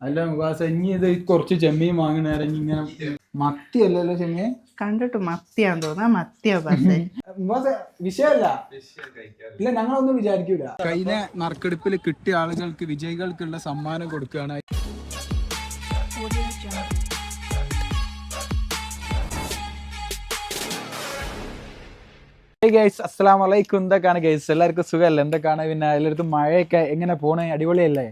അല്ല മുഖാസ ഇനി ഇത് കുറച്ച് ചെമ്മീൻ വാങ്ങണേരം ഇനി ഇങ്ങനെ മത്തി അല്ലല്ലോ ചെമ്മീൻ? കണ്ടിട്ട് മത്തിയാന്ന് തോന്നാ മത്തിയാ പറഞ്ഞേ വിഷയമല്ല ഇല്ല ഞങ്ങളൊന്നും വിചാരിക്കൂല. കഴിഞ്ഞ നറുക്കെടുപ്പിൽ കിട്ടിയ ആളുകൾക്ക് വിജയികൾക്കുള്ള സമ്മാനം കൊടുക്കുകയാണ്. ഗൈസ് അസ്സലാം വലൈക്കും എന്തൊക്കെയാണ് ഗൈസ് എല്ലാവർക്കും സുഖമല്ലേ? എന്തൊക്കെയാണ്? പിന്നെ എല്ലായിടത്തും മഴയൊക്കെ എങ്ങനെ പോണേ? അടിപൊളിയല്ലേ?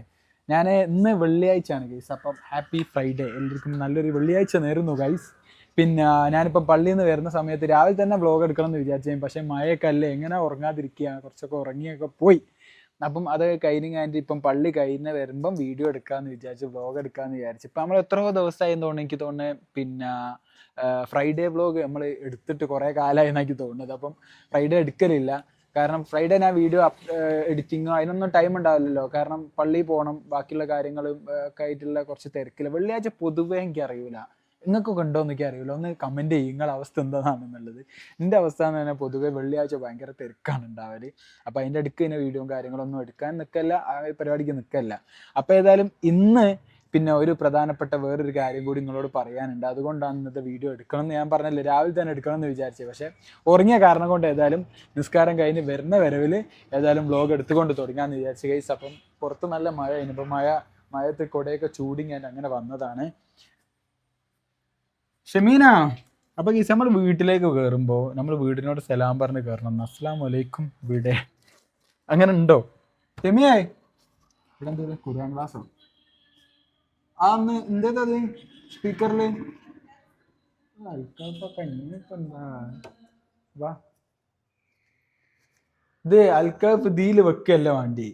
ഞാൻ ഇന്ന് വെള്ളിയാഴ്ചയാണ് ഗൈസ് അപ്പം ഹാപ്പി ഫ്രൈഡേ എല്ലാവർക്കും നല്ലൊരു വെള്ളിയാഴ്ച നേരുന്നു ഗൈസ് പിന്നെ ഞാനിപ്പം പള്ളിയിൽ നിന്ന് വരുന്ന സമയത്ത് രാവിലെ തന്നെ വ്ലോഗ് എടുക്കണം എന്ന് വിചാരിച്ചു പക്ഷേ മഴയൊക്കെ അല്ലേ എങ്ങനെ ഉറങ്ങാതിരിക്കുകയാണ് കുറച്ചൊക്കെ ഉറങ്ങിയൊക്കെ പോയി. അപ്പം അത് കഴിഞ്ഞ് കഴിഞ്ഞിട്ട് ഇപ്പം പള്ളി കഴിഞ്ഞ് വരുമ്പം വീഡിയോ എടുക്കാമെന്ന് വിചാരിച്ച് വ്ലോഗ് എടുക്കാമെന്ന് വിചാരിച്ചു. ഇപ്പം നമ്മൾ എത്രയോ ദിവസമായി തോന്നുന്നു എനിക്ക് തോന്നുന്നത് പിന്നെ ഫ്രൈഡേ വ്ലോഗ് നമ്മൾ എടുത്തിട്ട് കുറേ കാലമായി എനിക്ക് തോന്നുന്നത്. അപ്പം ഫ്രൈഡേ എടുക്കലില്ല. കാരണം ഫ്രൈഡേ ഞാൻ വീഡിയോ എഡിറ്റിങ്ങോ അതിനൊന്നും ടൈം ഉണ്ടാവില്ലല്ലോ. കാരണം പള്ളി പോകണം ബാക്കിയുള്ള കാര്യങ്ങളും ഒക്കെ ആയിട്ടുള്ള കുറച്ച് തിരക്കില്ല വെള്ളിയാഴ്ച പൊതുവേ എനിക്ക് അറിയില്ല നിങ്ങൾക്കൊക്കെ ഉണ്ടോ എന്നൊക്കെ അറിയില്ല ഒന്ന് കമന്റ് ചെയ്യും. നിങ്ങളുടെ അവസ്ഥ എന്താണെന്നുള്ളത്. എന്റെ അവസ്ഥ എന്ന് പറഞ്ഞാൽ പൊതുവേ വെള്ളിയാഴ്ച ഭയങ്കര തിരക്കാണ് ഉണ്ടാവൽ. അപ്പോൾ അതിന്റെ അടുക്ക് തന്നെ വീഡിയോയും കാര്യങ്ങളൊന്നും എടുക്കാൻ നിൽക്കല്ല ആ പരിപാടിക്ക് നിൽക്കല്ല അപ്പോൾ ഏതായാലും ഇന്ന് പിന്നെ ഒരു പ്രധാനപ്പെട്ട വേറൊരു കാര്യം കൂടി നിങ്ങളോട് പറയാനുണ്ട്. അതുകൊണ്ടാണ് ഇന്നത്തെ വീഡിയോ എടുക്കണം എന്ന് ഞാൻ പറഞ്ഞില്ല രാവിലെ തന്നെ എടുക്കണം എന്ന് വിചാരിച്ചത് പക്ഷേ ഉറങ്ങിയ കാരണം കൊണ്ട് ഏതായാലും നിസ്കാരം കഴിഞ്ഞ് വരുന്ന വരവിൽ ഏതായാലും ബ്ലോഗ് എടുത്തുകൊണ്ട് തുടങ്ങാമെന്ന് വിചാരിച്ചു കേസ് അപ്പം പുറത്ത് നല്ല മഴ ഇനിയിപ്പോൾ മഴ മഴത്ത് കൊടയൊക്കെ ചൂടി ഞാൻ അങ്ങനെ വന്നതാണ്. ഷമീന അപ്പൊ ഗീസ് നമ്മൾ വീട്ടിലേക്ക് കയറുമ്പോൾ നമ്മൾ വീടിനോട് സലാം പറഞ്ഞ് കയറണം അസ്സാം വലൈക്കും വീടേ. അങ്ങനെ ഉണ്ടോ? ഷെമിയായി ഇവിടെ എന്താ കുറാൻ ക്ലാസ്സോ അന്ന് എന്തേതത് സ്പീക്കറിൽ? എന്താ വാ. ഇത് അൽക്കാഫ് ദീൽ വെക്കല്ല വേണ്ടി?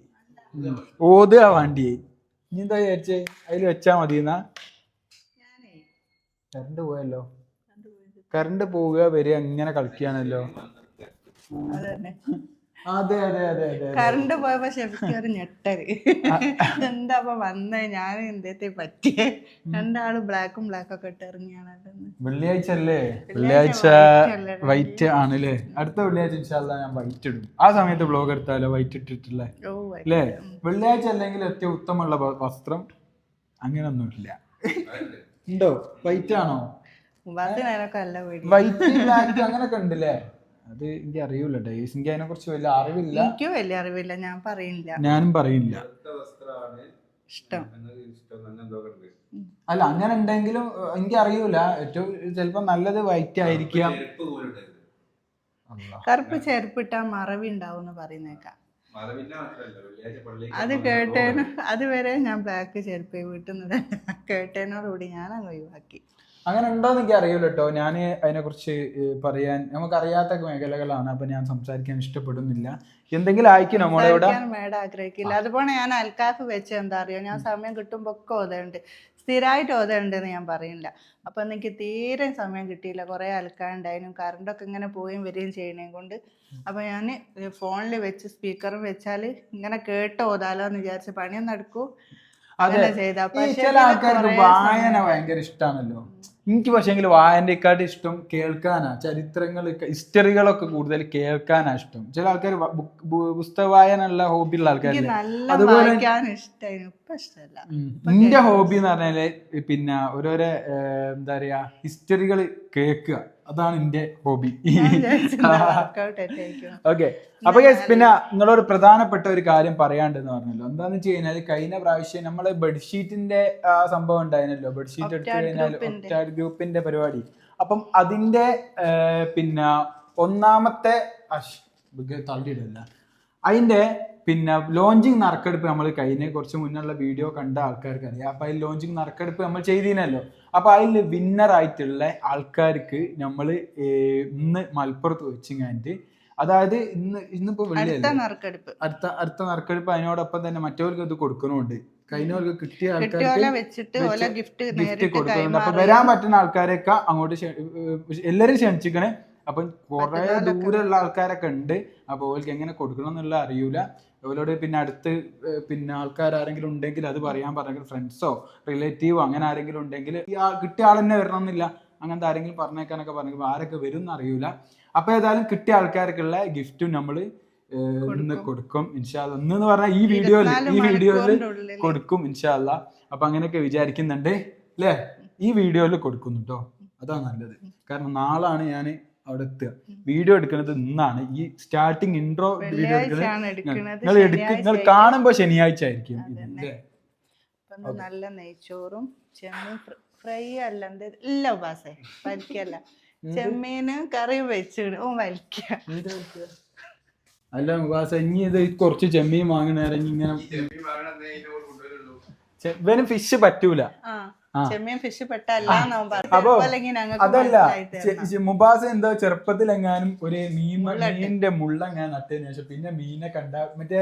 ഓതുക വേണ്ടി. ഇനി എന്താ വിചാരിച്ചേ? അതിൽ വെച്ചാ മതി എന്നാ കറണ്ട് പോയല്ലോ. കറണ്ട് പോവുക വരിക ഇങ്ങനെ കളിക്കുകയാണല്ലോ അതെ അതെ അതെ അതെ കറണ്ട് പോയപ്പോ ഷെഫിക്ക് ഒരു ഞെട്ടൽ. എന്താ വന്നേ? ഞാൻ എന്തേ പറ്റിയേ? രണ്ടാൾ ബ്ലാക്കും ബ്ലാക്കും ഒക്കെ ഇട്ട് ഇറങ്ങിയാണല്ലോ. വെള്ളിയാഴ്ച അല്ലേ? വെള്ളിയാഴ്ച വൈറ്റ് ആണല്ലേ? അടുത്ത വെള്ളിയാഴ്ച ഇൻഷാല്ല ഞാൻ വൈറ്റ് ഇടും. ആ സമയത്ത് ബ്ലോഗ് എടുത്താലോ? വൈറ്റ് ഇട്ടിട്ടില്ലേ. അല്ലേ? വെള്ളിയാഴ്ച അല്ലെങ്കിൽ ഏറ്റവും ഉത്തമമുള്ള വസ്ത്രം? അങ്ങനൊന്നുമില്ല. ഉണ്ടോ? വൈറ്റ് ആണോ? വൈറ്റ് ബ്ലാക്ക് അങ്ങനൊക്കെ ഉണ്ടല്ലേ? അത് എനിക്ക് അറിയൂല ഡേയ്സ് എനിക്ക് അതിനെ കുറിച്ച് വലിയ അറിവില്ല. എനിക്കും വലിയ അറിവില്ല. ഞാൻ പറയില്ല. ഞാനും പറയില്ല. ഇഷ്ടം. അല്ല അങ്ങനെ ഉണ്ടെങ്കിലും എനിക്ക് അറിയൂല. ഏറ്റവും ചിലപ്പോ നല്ലത് വൈറ്റ് ആയിരിക്കാം. കറുപ്പ് ചെരുപ്പിട്ട മറവി ഉണ്ടാവും എന്ന് പറയുന്നേക്കാം അത് കേട്ടേനോ അതുവരെ ഞാൻ ബ്ലാക്ക് ചെരുപ്പ് വീട്ടിൽ നിന്ന് കേട്ടേനോടുകൂടി ഞാൻ അങ്ങ് ഒഴിവാക്കി. അങ്ങനെ ഉണ്ടോ എനിക്ക് അറിയൂല കേട്ടോ ഞാൻ അതിനെക്കുറിച്ച് പറയാൻ നമുക്കറിയാത്ത മേഖലകളാണ്. അപ്പൊ ഞാൻ സംസാരിക്കാൻ ഇഷ്ടപ്പെടുന്നില്ല. എന്തെങ്കിലും അയക്കും നമ്മളെ ഇവിടെ? മേഡം ആഗ്രഹിക്കില്ല. അതുപോലെ ഞാൻ അൽക്കാഫ് വെച്ച് എന്താ അറിയോ? ഞാൻ സമയം കിട്ടുമ്പോ ഒക്കെ ഓതയുണ്ട് സ്ഥിരമായിട്ട് ഓതയുണ്ടെന്ന് എന്ന് ഞാൻ പറയില്ല അപ്പൊ എനിക്ക് തീരെ സമയം കിട്ടിയില്ല. കുറെ അൽക്കാണ്ടായിരുന്നു കറണ്ടൊക്കെ ഇങ്ങനെ പോയും വരികയും ചെയ്യണേ കൊണ്ട്. അപ്പൊ ഞാൻ ഫോണിൽ വെച്ച് സ്പീക്കറും വെച്ചാൽ ഇങ്ങനെ കേട്ട് ഓതാലോ എന്ന് വിചാരിച്ച് പണിയും നടക്കൂ അതെ. ഈ ചില ആൾക്കാർക്ക് വായന ഭയങ്കര ഇഷ്ടമാണല്ലോ എനിക്ക് പക്ഷേങ്കിൽ വായനയെക്കാട്ടും ഇഷ്ടം കേൾക്കാനാ. ചരിത്രങ്ങൾ ഹിസ്റ്ററികളൊക്കെ കൂടുതൽ കേൾക്കാനാ ഇഷ്ടം. ചില ആൾക്കാർ പുസ്തക വായന ഉള്ള ഹോബി ഉള്ള ആൾക്കാർ അതുപോലെ- എന്റെ ഹോബി എന്ന് പറഞ്ഞാൽ പിന്നെ ഓരോരോ എന്താ പറയാ ഹിസ്റ്ററികൾ കേൾക്കുക. അതാണ് എന്റെ ഹോബി. ഓക്കെ അപ്പൊ പിന്നെ നിങ്ങളൊരു പ്രധാനപ്പെട്ട ഒരു കാര്യം പറയാണ്ടെന്ന് പറഞ്ഞല്ലോ. എന്താന്ന് വെച്ച് കഴിഞ്ഞാൽ കഴിഞ്ഞ പ്രാവശ്യം നമ്മൾ ബെഡ്ഷീറ്റിന്റെ സംഭവം ഉണ്ടായിരുന്നല്ലോ. ബെഡ്ഷീറ്റ് എടുത്തു കഴിഞ്ഞാൽ ഗ്രൂപ്പിന്റെ. ഗ്രൂപ്പിന്റെ പരിപാടി. അപ്പം അതിന്റെ പിന്നെ ഒന്നാമത്തെ തള്ളിയിടല്ല അതിന്റെ പിന്നെ ലോഞ്ചിങ് നറുക്കെടുപ്പ് നമ്മൾ കഴിഞ്ഞ കുറച്ച് മുന്നുള്ള വീഡിയോ കണ്ട ആൾക്കാർക്ക് അറിയാം. അപ്പൊ അതിൽ ലോഞ്ചിങ് നറുക്കെടുപ്പ് നമ്മൾ ചെയ്തിനല്ലോ. അപ്പൊ അതിൽ വിന്നർ ആയിട്ടുള്ള ആൾക്കാർക്ക് നമ്മൾ ഇന്ന് മലപ്പുറത്ത് വെച്ച് കഴിഞ്ഞിട്ട് അതായത് ഇന്ന് ഇന്നിപ്പോ അടുത്ത നറുക്കെടുപ്പ്. അടുത്ത അടുത്ത നറുക്കെടുപ്പ് അതിനോടൊപ്പം തന്നെ മറ്റവർക്ക് ഇത് കൊടുക്കണമുണ്ട് കഴിഞ്ഞവർക്ക് കിട്ടിയ ആൾക്കാർക്ക് ഗിഫ്റ്റ് കൊടുക്കുന്നുണ്ട് അപ്പൊ വരാൻ പറ്റുന്ന ആൾക്കാരെയൊക്കെ അങ്ങോട്ട് എല്ലാരും ക്ഷണിച്ചിക്കണേ. അപ്പൊ കുറെ ദൂരമുള്ള ആൾക്കാരൊക്കെ ഉണ്ട്. അപ്പൊ അവർക്ക് എങ്ങനെ കൊടുക്കണം എന്നുള്ള അറിയൂല. ഓലോട് പിന്നെ അടുത്ത് പിന്നെ ആൾക്കാർ ആരെങ്കിലും ഉണ്ടെങ്കിൽ അത് പറയാൻ പറഞ്ഞെങ്കിൽ ഫ്രണ്ട്സോ റിലേറ്റീവോ അങ്ങനെ ആരെങ്കിലും ഉണ്ടെങ്കിൽ ഈ ആ- കിട്ടിയ ആൾ തന്നെ വരണം എന്നില്ല അങ്ങനത്തെ ആരെങ്കിലും പറഞ്ഞേക്കാനൊക്കെ പറഞ്ഞെങ്കിൽ ആരൊക്കെ വരും എന്ന് അറിയൂല അപ്പൊ ഏതായാലും കിട്ടിയ ആൾക്കാർക്കുള്ള ഗിഫ്റ്റും നമ്മൾ ഇന്ന് കൊടുക്കും. ഇൻഷാല്ല ഇന്ന് പറഞ്ഞാൽ ഈ വീഡിയോയിൽ ഈ വീഡിയോയിൽ കൊടുക്കും ഇൻഷാല്ല അപ്പൊ അങ്ങനെയൊക്കെ വിചാരിക്കുന്നുണ്ട് അല്ലേ ഈ വീഡിയോയിൽ കൊടുക്കുന്നു കേട്ടോ അതാ നല്ലത്. കാരണം നാളാണ് ഞാൻ അവിടെ എത്തുക. വീഡിയോ എടുക്കുന്നത് ഇന്നാണ്. ഈ സ്റ്റാർട്ടിങ് ഇൻട്രോ വീഡിയോ എടുക്കുന്നത് നിങ്ങൾ എടുക്കുക നിങ്ങൾ കാണുമ്പോ ശനിയാഴ്ച ആയിരിക്കും നല്ല നെയ്ച്ചോറും ചെമ്മീൻ ഫ്രൈ അല്ല എന്ത് ഇല്ല ഉപാസേ. വലിക്കല്ല ചെമ്മീന് കറിയും വെച്ചിട്ട് ഓ വലിക്ക അല്ല ഉപാസ ഇനി ഇത് കുറച്ച് ചെമ്മീൻ വാങ്ങണേരം ഇങ്ങനെ ഇവന് ഫിഷ് പറ്റൂല. ആ. ചെമ്മീൻ ഫിഷ് പെട്ടല്ല അതല്ല മുബാസ എന്തോ ചെറുപ്പത്തിൽ എങ്ങാനും ഒരു മീൻ മീനിന്റെ മുള്ളെങ്ങാൻ നട്ടതിന് ശേഷം പിന്നെ മീനെ കണ്ട മറ്റേ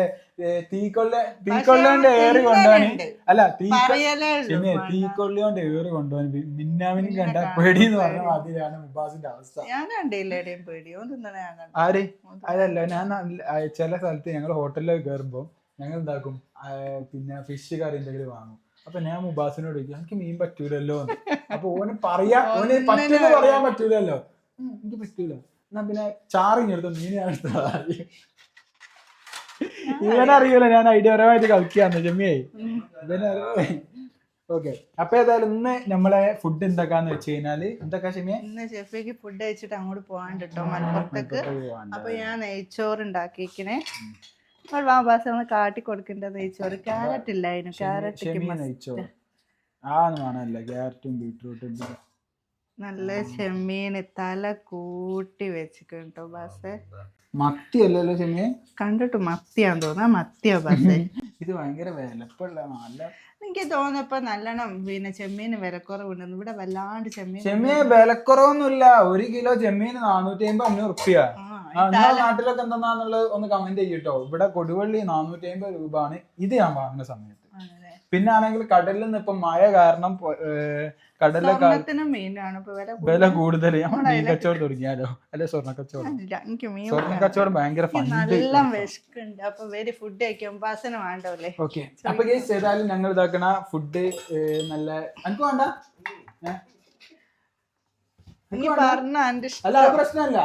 തീക്കൊള്ള തീക്കൊള്ളോണ്ട് ഏറ് കൊണ്ടുപോകാൻ അല്ല തീ പിന്നെ തീക്കൊള്ളിയോണ്ട് ഏറി കൊണ്ടുപോകാൻ മിന്നാമിനും കണ്ട പേടി. എന്ന് പറഞ്ഞ മാതിരിയാണ് മുബാസിന്റെ അവസ്ഥ. ഞാൻ ആര്? അതല്ല ഞാൻ ചില സ്ഥലത്ത് ഞങ്ങൾ ഹോട്ടലിൽ കയറുമ്പോൾ ഞങ്ങൾ എന്താക്കും പിന്നെ ഫിഷ് കറി എന്തെങ്കിലും വാങ്ങും. അപ്പൊ ഞാൻ മുബാസിനോട് ചോദിക്കും എനിക്ക് മീൻ പറ്റൂലല്ലോ. അപ്പൊ ഓന് പറയാ ഓന് പറ്റുന്ന പറയാൻ പറ്റൂലല്ലോ. എനിക്ക് പറ്റൂല. എന്നാ പിന്നെ ചാറിങ് എടുത്തു? മീൻ ഞാൻ എടുത്തതാ. ഇവനറിയൂല ഞാൻ ഐഡിയപരമായിട്ട് കളിക്കാന്ന് ജമ്മിയായി. ഇവനറിയ ഓക്കെ. അപ്പൊ ഏതായാലും ഇന്ന് നമ്മളെ ഫുഡ് എന്തൊക്കെയാന്ന് വെച്ച് കഴിഞ്ഞാൽ എന്തൊക്കെ ചെമ്മിയെ ഇന്ന് ഷെഫിക്ക് ഫുഡ് കഴിച്ചിട്ട് അങ്ങോട്ട് പോകാൻ കേട്ടോ മലപ്പുറത്തേക്ക്. അപ്പൊ ഞാൻ നെയ്ച്ചോറ് ഉണ്ടാക്കിക്കണേ നമ്മൾ കാട്ടി കൊടുക്കേണ്ടത് നെയ്ച്ചോറ്. ക്യാരറ്റ് ഇല്ലായിരുന്നു ക്യാരറ്റ് ബീട്രൂട്ടും നല്ല ചെമ്മീൻ തല കൂട്ടി വെച്ചിട്ടുണ്ട് ബാസേ. മത്തി അല്ലല്ലോ ചെമ്മീൻ കണ്ടിട്ട് മത്തിയാന്ന് തോന്നാ മത്തിയാ ബാസേ. ഇത് ഭയങ്കര വിലപ്പുള്ള നല്ല എനിക്ക് തോന്നിയപ്പോ നല്ലോണം പിന്നെ ചെമ്മീന് വിലക്കുറവുണ്ടെന്ന്. ഇവിടെ വല്ലാണ്ട് ചെമ്മീൻ ചെമ്മീൻ വിലക്കുറവൊന്നുമില്ല. ഒരു കിലോ ചെമ്മീൻ നാനൂറ്റി അമ്പത് അഞ്ഞൂറ് ആ, നിങ്ങളുടെ നാട്ടിലൊക്കെ എന്താന്നുള്ളത് ഒന്ന് കമന്റ് ചെയ്യട്ടോ. ഇവിടെ കൊടുവള്ളി നാനൂറ്റി അമ്പത് രൂപ ആണ് ഇത് ഞാൻ വാങ്ങുന്ന സമയത്ത്. പിന്നെ ആണെങ്കിൽ കടലിൽ നിന്ന് ഇപ്പൊ മഴ കാരണം വില കൂടുതൽ. നമ്മൾ മീൻ കച്ചവടം തുടങ്ങിയാലോ? അല്ലെ സ്വർണ കച്ചവടം? സ്വർണ കച്ചവടം ഭയങ്കര നല്ല വിശക്കുണ്ട്. അപ്പൊ വരി ഫുഡ് വേണ്ടല്ലേ ഓക്കെ അപ്പൊ ഏതായാലും ഞങ്ങൾ ഇതാക്കണ ഫുഡ് നല്ല എനിക്ക് വേണ്ട? അല്ല പ്രശ്നമല്ല.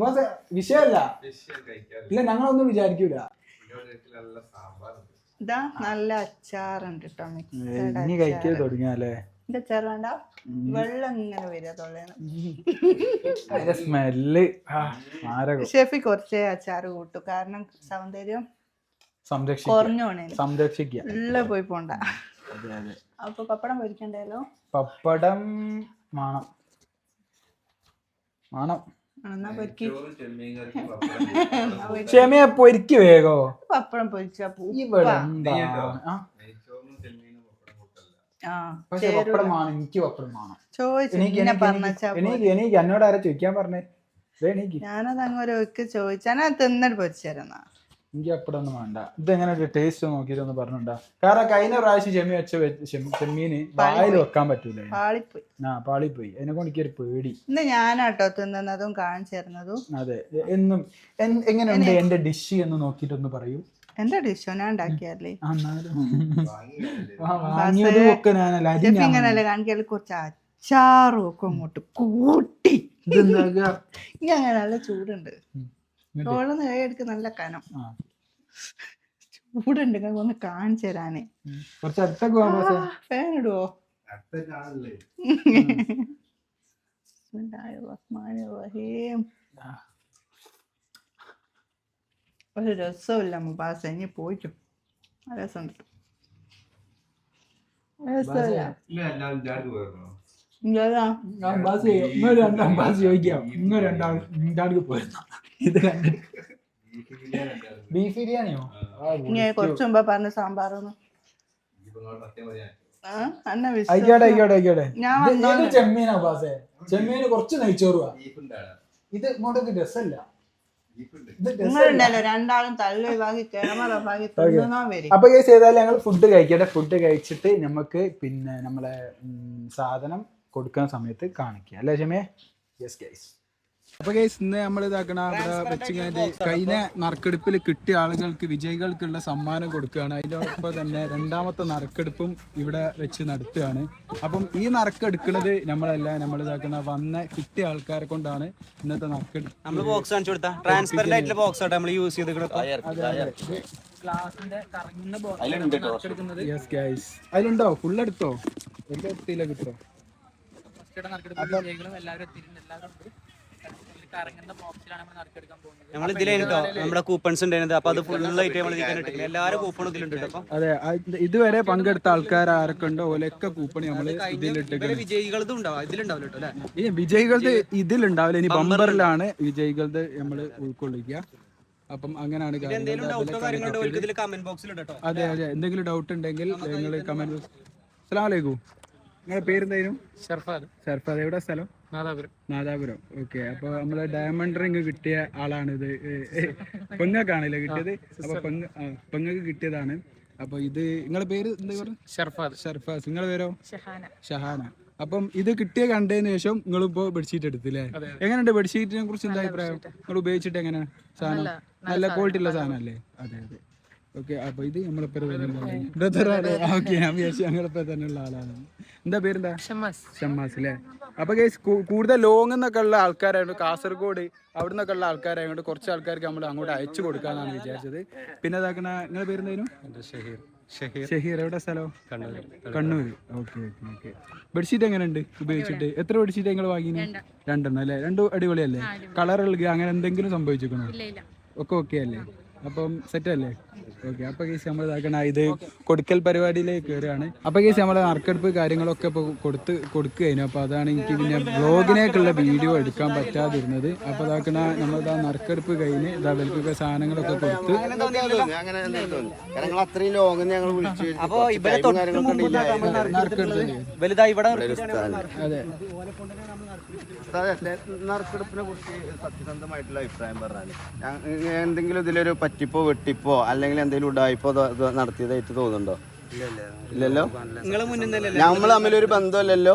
മോശ വിഷയമല്ല. ഇല്ല ഞങ്ങളൊന്നും വിചാരിക്കൂല. ഇതാ നല്ല അച്ചാറുണ്ട് കേട്ടോ ഇനി കഴിക്കാൻ തുടങ്ങിയാലേ എന്റെ അച്ചാർ വേണ്ട. വെള്ളം ഇങ്ങനെ വരിക തൊള്ളേന്ന് സ്മെല്ല്. ഷെഫി കുറച്ചേ അച്ചാർ കൂട്ടു. കാരണം സൗന്ദര്യം സംരക്ഷിക്കുക ഉള്ള പോയി പോണ്ട. അപ്പൊ പപ്പടം പൊരിക്കണ്ടല്ലോ പപ്പടം വേണം. പൊരിക്ക് ക്ഷമയെ പൊരിക്ക്? വേഗോ? പപ്പടം പൊരിച്ചാ ഇവിടെ പക്ഷെ പപ്പടം എനിക്ക് പപ്പടം വേണം. എനിക്ക് എന്നോട് ആരാ ചോദിക്കാൻ പറഞ്ഞേ? ഞാനത് അങ്ങോട്ട് ചോദിച്ചാ ചോദിച്ചാൽ തിന്നിട്ട് പൊരിച്ചിരുന്ന എനിക്ക് പപ്പടം ഒന്നും വേണ്ട ഒരു ടേസ്റ്റ് നോക്കിയിട്ട് ഒന്ന് പറഞ്ഞുണ്ടാ കാരണം കഴിഞ്ഞ പ്രാവശ്യം ചെമ്മി വെച്ച ചെമ്മീന് വായിൽ വെക്കാൻ പറ്റൂല? പാളിപ്പോയി. ആ പാളിപ്പോയി. പോയി അതിനെ കൊണ്ട് എനിക്കൊരു പേടി. ഇന്ന് ഞാനാട്ടോ തിന്നതും കാണിച്ചു തരുന്നതും. അതെ. എന്നും എങ്ങനെയുണ്ട് എന്റെ ഡിഷ് എന്ന് നോക്കിയിട്ടൊന്ന് പറയൂ. എന്റെ ഡിഷോ? ഞാൻ ഉണ്ടാക്കിയല്ലേ വാങ്ങിയതും ഒക്കെ ഞാനല്ല. കുറച്ച് അച്ചാറും ഒക്കെ അങ്ങോട്ട് കൂട്ടി. ഇനി അങ്ങനെ നല്ല ചൂടുണ്ട് ചോളന്ന് കൈ എടുക്ക് നല്ല കനം. ചൂടുണ്ട് ഒന്ന് കാണിച്ചു തരാനേ. കുറച്ച് അടുത്തൊക്കെ ഫാൻ ഇടുവോ. ഒരു രസമില്ല മുബാസ. ഇനി പോയിക്കും രസമുണ്ട് രസമില്ല. ഇല്ലതാ. അംബാസ് ചെയ്യും. ഇങ്ങൾ രണ്ട് അംബാസ് ചോദിക്കാം. ഇങ്ങൾ രണ്ടാൾ രണ്ടാൾക്ക് പോയിരുന്നു ഇത് കണ്ടിട്ട് ബീഫ് ബിരിയാണിയോ? ആ, ഇനി കുറച്ച് മുമ്പ് പറഞ്ഞ സാമ്പാറൊന്നും. ആ അന്ന വിശ്വ ആയിക്കോട്ടെ ആയിക്കോട്ടെ ആയിക്കോട്ടെ. ഞാൻ ഇത് ഇത് ചെമ്മീനാ ബാസേ ചെമ്മീന് കുറച്ച് നെയ്ച്ചോറുവാ. ഇത് ഇങ്ങോട്ടൊക്കെ രസമല്ല അപ്പൊ ഞങ്ങൾ ഫുഡ് കഴിക്കട്ടെ. ഫുഡ് കഴിച്ചിട്ട് നമുക്ക് പിന്നെ നമ്മളെ സാധനം കൊടുക്കുന്ന സമയത്ത് കാണിക്കുക. അല്ലേ ഷമേ യെസ് ഗൈസ് അപ്പൊ ഗൈസ് ഇന്ന് നമ്മൾ ഇതാക്കണ അവിടെ വെച്ചിങ്ങാണ്ട് കഴിഞ്ഞ നറുക്കെടുപ്പിൽ കിട്ടിയ ആളുകൾക്ക് വിജയികൾക്കുള്ള സമ്മാനം കൊടുക്കുകയാണ്. അതിനോടൊപ്പം തന്നെ രണ്ടാമത്തെ നറുക്കെടുപ്പും ഇവിടെ വെച്ച് നടത്തുകയാണ്. അപ്പം ഈ നറുക്കെടുക്കുന്നത് നമ്മളല്ല നമ്മൾ ഇതാക്കണ വന്ന കിട്ടിയ ആൾക്കാരെ കൊണ്ടാണ് ഇന്നത്തെ നറുക്കെടുപ്പ് നമ്മൾ ബോക്സ് കാണിച്ചു കൊടുത്താ. ട്രാൻസ്പെറന്റ് ആയിട്ടുള്ള ബോക്സ് നമ്മൾ യൂസ് ചെയ്ത് യെസ് ഗൈസ് അതിലുണ്ടോ ഫുൾ എടുത്തോ? എന്റെ എടുത്തില്ല കിട്ടോ? നമ്മൾ ഇതിലേട്ടോ നമ്മുടെ കൂപ്പൺസ് ഉണ്ടായിരുന്നത്. അപ്പൊ അത് ഫുൾ ആയിട്ട് നമ്മൾ ഇതിൽ എല്ലാവരും കൂപ്പൺ ഇതിലുണ്ട് അതെ ഇതുവരെ പങ്കെടുത്ത ആൾക്കാർ ആരൊക്കെ ഉണ്ടോ? ഓലൊക്കെ കൂപ്പൺ നമ്മൾ ഇതിലിട്ട് വിജയികളത് വിജയികളതും ഉണ്ടാവും ഇതിലുണ്ടാവില്ല അല്ലേ? ഇനി ബമ്പറിലാണ് വിജയികളുടെ നമ്മൾ ഉൾക്കൊള്ളിക്കുക. അപ്പം അങ്ങനെയാണ് കാര്യങ്ങൾ. എന്തെങ്കിലും ഡൗട്ടോ കാര്യങ്ങളുണ്ടോ ഓർക്ക് ഇതിൽ കമന്റ് ബോക്സിൽ ഇട്ടോ അതെ അതെ. എന്തെങ്കിലും ഡൗട്ട് ഉണ്ടെങ്കിൽ നിങ്ങൾ കമന്റ് ബോക്സ് വലൈക്കും നിങ്ങളുടെ പേരെന്തായിരുന്നു? ഷർഫാദ് ഷർഫാദ് എവിടെ സ്ഥലം? നാദാപുരം. നാദാപുരം. ഓക്കെ. അപ്പൊ നമ്മൾ ഡയമണ്ട് റിംഗ് കിട്ടിയ ആളാണ് ഇത്. പെങ്ങക്കാണല്ലേ കിട്ടിയത്? അപ്പൊ പെങ്ങ് ആ, പെങ്ങക്ക് കിട്ടിയതാണ്. അപ്പൊ ഇത് നിങ്ങളുടെ പേര് എന്താ പറഞ്ഞു? ഷർഫാദ് ഷർഫാസ് നിങ്ങളുടെ പേരോ? ഷഹാന. അപ്പം ഇത് കിട്ടിയ കണ്ടതിന് ശേഷം നിങ്ങൾ ഇപ്പോ ബെഡ്ഷീറ്റ് എടുത്തില്ലേ എങ്ങനെയുണ്ട് ബെഡ്ഷീറ്റിനെ കുറിച്ച് എന്താ അഭിപ്രായം? നിങ്ങൾ ഉപയോഗിച്ചിട്ട് എങ്ങനെയാണ് സാധനം? നല്ല ക്വാളിറ്റി ഉള്ള സാധനം അല്ലേ അതെ അതെ. ഓക്കെ അപ്പൊ ഇത് നമ്മളിപ്പോ ഓക്കെ ഞാൻ വിചാരിച്ചു ആളാണ്. എന്താ പേരെന്താ? ഷമ്മാസ് അല്ലേ? അപ്പൊ ഗൈസ് കൂടുതൽ ലോങ് എന്നൊക്കെ ഉള്ള ആൾക്കാരായതുകൊണ്ട് കാസർഗോഡ് അവിടെ നിന്നൊക്കെ ഉള്ള ആൾക്കാരായതുകൊണ്ട് കുറച്ച് ആൾക്കാർക്ക് നമ്മൾ അങ്ങോട്ട് അയച്ചു കൊടുക്കാന്നാണ് വിചാരിച്ചത്. പിന്നെ ഇതാക്കണ നിങ്ങളുടെ പേരെന്തായിരുന്നു ഷഹീർ. ഷഹീർ. ഷഹീർ എവിടെ സ്ഥലം? Kannur Kannur okay okay okay. Bedsheet എങ്ങനെയുണ്ട് ഉപയോഗിച്ചിട്ട്? എത്ര ബെഡ്ഷീറ്റ് നിങ്ങൾ വാങ്ങി രണ്ടെണ്ണം അല്ലേ? രണ്ടും അടിപൊളിയല്ലേ? കളർ ഇളകുക അങ്ങനെ എന്തെങ്കിലും സംഭവിച്ചിരിക്കണോ? ഒക്കെ ഓക്കെ അല്ലേ? അപ്പം സെറ്റ് അല്ലേ? ഓക്കെ അപ്പൊ കേസ് നമ്മൾ ഇതാക്കണ ഇത് കൊടുക്കൽ പരിപാടിയിലേക്ക് വരികയാണ്. അപ്പൊ കേസ് നമ്മൾ നറുക്കെടുപ്പ് കാര്യങ്ങളൊക്കെ ഇപ്പൊ കൊടുത്ത് കൊടുക്കുകയായിരുന്നു. അപ്പൊ അതാണ് എനിക്ക് പിന്നെ ബ്ലോഗിനേക്കുള്ള വീഡിയോ എടുക്കാൻ പറ്റാതിരുന്നത്. അപ്പൊ ഇതാക്കണ നമ്മളിതാ നറുക്കെടുപ്പ് കഴിഞ്ഞ് ഇതാ ഇവർക്കൊക്കെ സാധനങ്ങളൊക്കെ കൊടുത്ത് അങ്ങനെ കാരണം ഞങ്ങൾ അത്രയും ഞങ്ങൾ വിളിച്ചു അപ്പൊ ഇവരെ തൊട്ട് നമ്മൾ നറുക്കെടുത്തിട്ടുള്ളത് വലുതായി ഇവിടെ നിർത്തിയിട്ടാണ് അതെ. നറുക്കെടുപ്പിനെ കുറിച്ച് സത്യസന്ധമായിട്ടുള്ള അഭിപ്രായം പറഞ്ഞാൽ എന്തെങ്കിലും ഇതിലൊരു പറ്റിപ്പോ വെട്ടിപ്പോ അല്ലെങ്കിൽ എന്തെങ്കിലും ഉടായ്പോ നടത്തിയതായിട്ട് തോന്നുന്നുണ്ടോ? ഇല്ലല്ലോ? നമ്മൾ തമ്മിലൊരു ബന്ധമല്ലല്ലോ?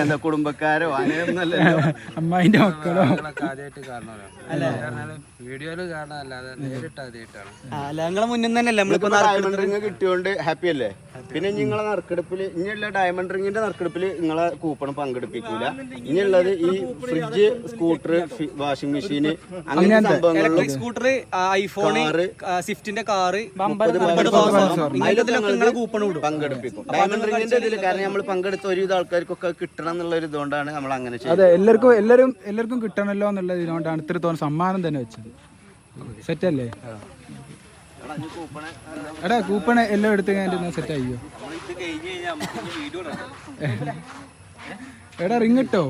എന്താ കുടുംബക്കാരോ അങ്ങനെ അല്ലല്ലോ അമ്മായിന്റെ മക്കളോ? വീഡിയോയിൽ കാണാനല്ലാതെ നേരിട്ട് ആദ്യമായിട്ടാണ്. അല്ല നിങ്ങളെ മുന്നിൽ തന്നെയല്ലേ നമ്മളിപ്പോ ഡയമണ്ട് കിട്ടിയോണ്ട് ഹാപ്പി അല്ലേ? പിന്നെ നിങ്ങളെ നറുക്കെടുപ്പിൽ ഇനിയുള്ള ഡയമണ്ട് റിങ്ങിന്റെ നറുക്കെടുപ്പിൽ നിങ്ങളെ കൂപ്പൺ പങ്കെടുപ്പിക്കൂല. ഇനിയുള്ളത് ഈ ഫ്രിഡ്ജ് സ്കൂട്ടർ വാഷിംഗ് മെഷീന് അങ്ങനെ ഇലക്ട്രിക് സ്കൂട്ടർ ഐഫോൺ സ്വിഫ്റ്റിന്റെ കാറ് മുപ്പത് കൂപ്പൺ വിടും പങ്കെടുപ്പിക്കും. ഡയമണ്ട് റിങ്ങിന്റെ ഇതിൽ കാരണം നമ്മൾ പങ്കെടുത്ത ഒരുവിധ ആൾക്കാർക്കൊക്കെ കിട്ടണം എന്നുള്ള ഒരു ഇതുകൊണ്ടാണ് നമ്മൾ അങ്ങനെ ചെയ്യുന്നത്. അതെ എല്ലാവർക്കും എല്ലാവരും എല്ലാവർക്കും കിട്ടണമല്ലോ എന്നുള്ള ഇതുകൊണ്ടാണ് ഇത്രത്തോളം സമ്മാനം തന്നെ വെച്ചത്. സെറ്റ് അല്ലേ? എടാ കൂപ്പൺ എല്ലാം എടുത്ത് കഴിഞ്ഞാൽ സെറ്റ് ആയിയോ എടാ റിങ് ഇട്ടോ?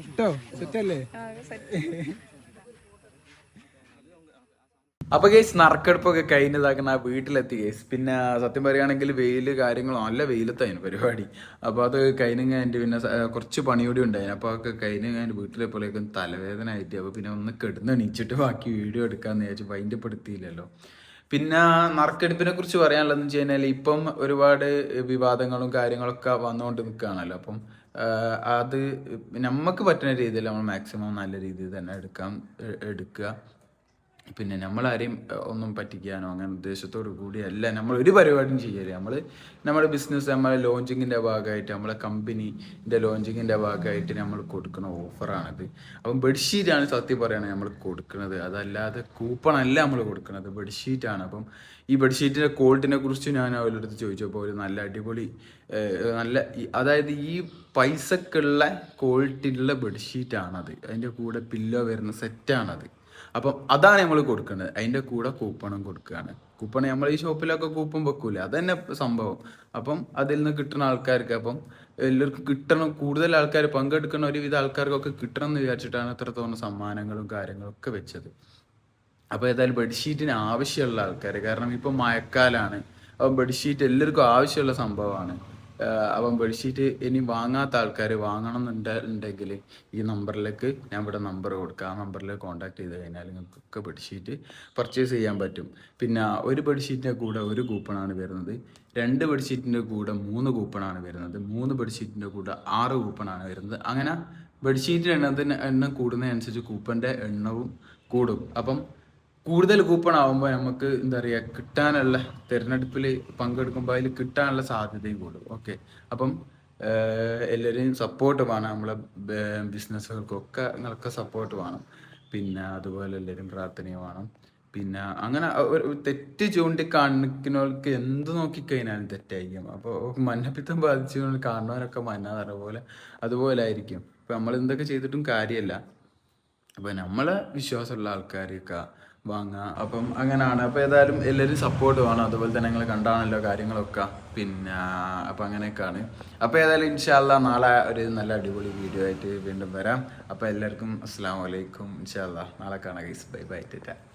ഇട്ടോ? സെറ്റ് അല്ലേ? അപ്പൊ കേസ് നറുക്കെടുപ്പൊക്കെ കഴിഞ്ഞതാക്കുന്ന വീട്ടിലെത്തി കേസ് പിന്നെ സത്യം പറയുകയാണെങ്കിൽ വെയിൽ കാര്യങ്ങളും നല്ല വെയിലത്തായിരുന്നു പരിപാടി. അപ്പോൾ അത് കഴിഞ്ഞ് കഴിഞ്ഞിട്ട് പിന്നെ കുറച്ച് പണി കൂടി ഉണ്ടായിരുന്നു. അപ്പോൾ അതൊക്കെ കഴിഞ്ഞ് കഴിഞ്ഞ് വീട്ടിലെപ്പോഴേക്കും തലവേദന ആയിട്ട് അപ്പോൾ പിന്നെ ഒന്ന് കിടന്ന് എണീച്ചിട്ട് ബാക്കി വീഡിയോ എടുക്കാമെന്ന് വിചാരിച്ചു ബൈൻഡപ്പെടുത്തിയില്ലല്ലോ പിന്നെ നറുക്കെടുപ്പിനെ കുറിച്ച് പറയാനുള്ളതെന്ന് വെച്ച് കഴിഞ്ഞാൽ ഇപ്പം ഒരുപാട് വിവാദങ്ങളും കാര്യങ്ങളൊക്കെ വന്നുകൊണ്ട് നിൽക്കുകയാണല്ലോ അപ്പം അത് നമുക്ക് പറ്റുന്ന രീതിയിൽ നമ്മൾ മാക്സിമം നല്ല രീതിയിൽ തന്നെ എടുക്കാം എടുക്കുക. പിന്നെ നമ്മളാരെയും ഒന്നും പറ്റിക്കാനോ അങ്ങനെ ഉദ്ദേശത്തോടു കൂടിയല്ല. നമ്മൾ ഒരു പരിപാടിയും ചെയ്യരുത്. നമ്മൾ നമ്മുടെ ബിസിനസ് നമ്മളെ ലോഞ്ചിങ്ങിന്റെ ഭാഗമായിട്ട് നമ്മളെ കമ്പനിന്റെ ലോഞ്ചിങ്ങിന്റെ ഭാഗമായിട്ട് നമ്മൾ കൊടുക്കുന്ന ഓഫറാണിത് അപ്പം ബെഡ്ഷീറ്റാണ് സത്യം പറയുകയാണെങ്കിൽ നമ്മൾ കൊടുക്കുന്നത് അതല്ലാതെ കൂപ്പൺ അല്ല നമ്മൾ കൊടുക്കുന്നത് ബെഡ്ഷീറ്റാണ് അപ്പം ഈ ബെഡ്ഷീറ്റിന്റെ ക്വാളിറ്റിനെ കുറിച്ച് ഞാൻ അവരുടെ ചോദിച്ചപ്പോൾ ഒരു നല്ല അടിപൊളി നല്ല അതായത് ഈ പൈസക്കുള്ള ക്വാളിറ്റി ഉള്ള ബെഡ്ഷീറ്റാണത് അതിന്റെ കൂടെ പില്ലോ വരുന്ന സെറ്റാണത് അപ്പം അതാണ് നമ്മൾ കൊടുക്കുന്നത് അതിന്റെ കൂടെ കൂപ്പണും കൊടുക്കുകയാണ് കൂപ്പൺ നമ്മൾ ഈ ഷോപ്പിലൊക്കെ കൂപ്പൺ വെക്കൂലേ? തന്നെ സംഭവം. അപ്പം അതിൽ നിന്ന് കിട്ടുന്ന ആൾക്കാർക്ക് അപ്പം എല്ലാവർക്കും കിട്ടണം. കൂടുതൽ ആൾക്കാർ പങ്കെടുക്കുന്ന ഒരുവിധ ആൾക്കാർക്കൊക്കെ കിട്ടണം എന്ന് വിചാരിച്ചിട്ടാണ് അത്രത്തോളം സമ്മാനങ്ങളും കാര്യങ്ങളും ഒക്കെ വെച്ചത്. അപ്പോൾ ഏതായാലും ബെഡ്ഷീറ്റിന് ആവശ്യമുള്ള ആൾക്കാർ കാരണം ഇപ്പം മഴക്കാലാണ്. അപ്പം ബെഡ്ഷീറ്റ് എല്ലാവർക്കും ആവശ്യമുള്ള സംഭവമാണ്. അപ്പം ബെഡ്ഷീറ്റ് ഇനി വാങ്ങാത്ത ആൾക്കാർ വാങ്ങണം എന്നുണ്ടെങ്കിൽ ഈ നമ്പറിലേക്ക് ഞാൻ ഇവിടെ നമ്പർ കൊടുക്കുക ആ നമ്പറിൽ കോൺടാക്ട് ചെയ്ത് കഴിഞ്ഞാൽ നിങ്ങൾക്കൊക്കെ ബെഡ്ഷീറ്റ് പർച്ചേസ് ചെയ്യാൻ പറ്റും. പിന്നെ ഒരു ബെഡ്ഷീറ്റിന്റെ കൂടെ ഒരു കൂപ്പണാണ് വരുന്നത്. രണ്ട് ബെഡ്ഷീറ്റിന്റെ കൂടെ മൂന്ന് കൂപ്പണാണ് വരുന്നത്. മൂന്ന് ബെഡ്ഷീറ്റിന്റെ കൂടെ ആറ് കൂപ്പണാണ് വരുന്നത്. അങ്ങനെ ബെഡ്ഷീറ്റിന്റെ എണ്ണത്തിന് എണ്ണം കൂടുന്നതനുസരിച്ച് കൂപ്പന്റെ എണ്ണവും കൂടും. അപ്പം കൂടുതൽ കൂപ്പൺ ആവുമ്പോൾ നമുക്ക് എന്താ പറയുക കിട്ടാനുള്ള തിരഞ്ഞെടുപ്പിൽ പങ്കെടുക്കുമ്പോൾ അതിൽ കിട്ടാനുള്ള സാധ്യതയും കൂടും. ഓക്കെ അപ്പം എല്ലാവരെയും സപ്പോർട്ട് വേണം. നമ്മളെ ബിസിനസ്സുകൾക്കൊക്കെ നിങ്ങൾക്ക് സപ്പോർട്ട് വേണം. പിന്നെ അതുപോലെ എല്ലാവരും പ്രാർത്ഥനയും വേണം. പിന്നെ അങ്ങനെ തെറ്റ് ചൂണ്ടിക്കാണിക്കുന്നവർക്ക് എന്ത് നോക്കിക്കഴിഞ്ഞാലും തെറ്റായിരിക്കും. അപ്പോൾ മഞ്ഞപ്പിത്തം ബാധിച്ചു കാണുന്നവരൊക്കെ മഞ്ഞ നിറ പോലെ അതുപോലെ ആയിരിക്കും. ഇപ്പം നമ്മൾ എന്തൊക്കെ ചെയ്തിട്ടും കാര്യമല്ല അപ്പം നമ്മളെ വിശ്വാസമുള്ള ആൾക്കാരെയൊക്കെ വാങ്ങുക. അപ്പം അങ്ങനെയാണ് അപ്പോൾ ഏതായാലും എല്ലാവരും സപ്പോർട്ട് വേണം. അതുപോലെ തന്നെ നിങ്ങൾ കണ്ടാണല്ലോ കാര്യങ്ങളൊക്കെ. പിന്നെ അപ്പം അങ്ങനെയൊക്കെയാണ്. അപ്പോൾ ഏതായാലും ഇൻഷാല്ല നാളെ ഒരു നല്ല അടിപൊളി വീഡിയോ ആയിട്ട് വീണ്ടും വരാം. അപ്പോൾ എല്ലാവർക്കും അസ്സാം വലൈക്കും ഇൻഷാല്ല നാളെ കാണാം ഗൈസ് ബൈ ബൈ ടാറ്റ.